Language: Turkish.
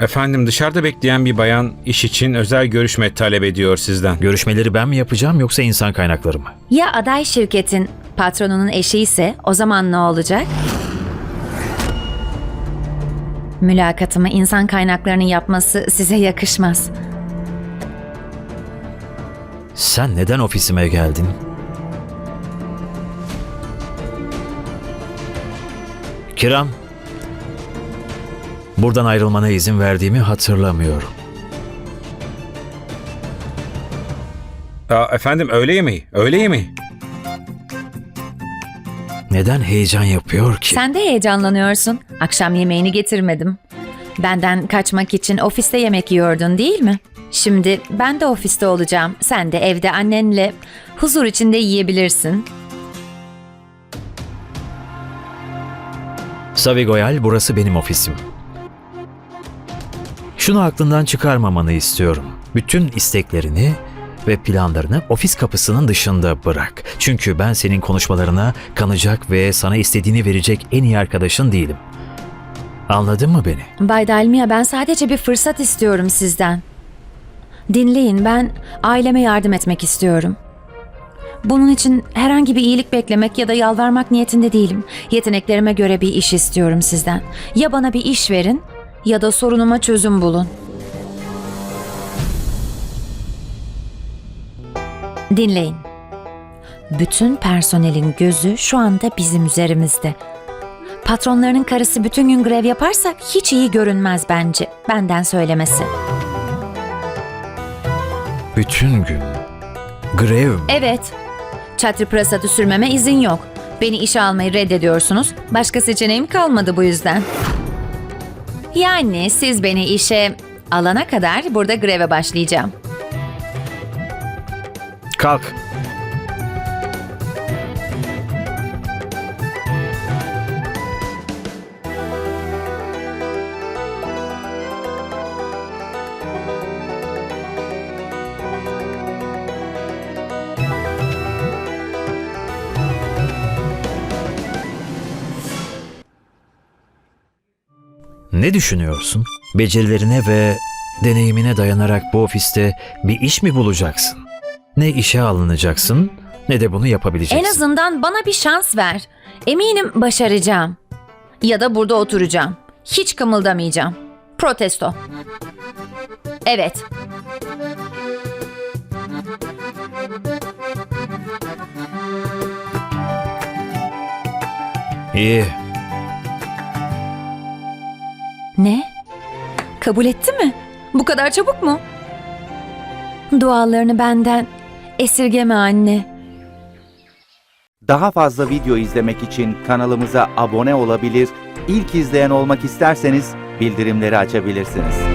Efendim dışarıda bekleyen bir bayan iş için özel görüşme talep ediyor sizden. Görüşmeleri ben mi yapacağım yoksa insan kaynakları mı? Ya aday şirketin patronunun eşi ise o zaman ne olacak? Mülakatımı insan kaynaklarının yapması size yakışmaz. Sen neden ofisime geldin? Kiram. Buradan ayrılmana izin verdiğimi hatırlamıyorum. Aa, efendim öğle yemeği, öğle yemeği. Neden heyecan yapıyor ki? Sen de heyecanlanıyorsun. Akşam yemeğini getirmedim. Benden kaçmak için ofiste yemek yiyordun değil mi? Şimdi ben de ofiste olacağım. Sen de evde annenle huzur içinde yiyebilirsin. Savigoyal burası benim ofisim. Şunu aklından çıkarmamanı istiyorum. Bütün isteklerini ve planlarını ofis kapısının dışında bırak. Çünkü ben senin konuşmalarına kanacak ve sana istediğini verecek en iyi arkadaşın değilim. Anladın mı beni? Bay Dalmia ben sadece bir fırsat istiyorum sizden. Dinleyin ben aileme yardım etmek istiyorum. Bunun için herhangi bir iyilik beklemek ya da yalvarmak niyetinde değilim. Yeteneklerime göre bir iş istiyorum sizden. Ya bana bir iş verin ya da sorunuma çözüm bulun. Dinleyin. Bütün personelin gözü şu anda bizim üzerimizde. Patronlarının karısı bütün gün grev yaparsa hiç iyi görünmez bence. Benden söylemesi. Bütün gün. Grev mi? Evet. Çatri prasatı sürmeme izin yok. Beni işe almayı reddediyorsunuz. Başka seçeneğim kalmadı bu yüzden. Yani siz beni işe alana kadar burada greve başlayacağım. Kalk. Ne düşünüyorsun? Becerilerine ve deneyimine dayanarak bu ofiste bir iş mi bulacaksın? Ne işe alınacaksın ne de bunu yapabileceksin. En azından bana bir şans ver. Eminim başaracağım. Ya da burada oturacağım. Hiç kımıldamayacağım. Protesto. Evet. İyi. Ne? Kabul etti mi? Bu kadar çabuk mu? Dualarını benden esirgeme anne. Daha fazla video izlemek için kanalımıza abone olabilir, ilk izleyen olmak isterseniz bildirimleri açabilirsiniz.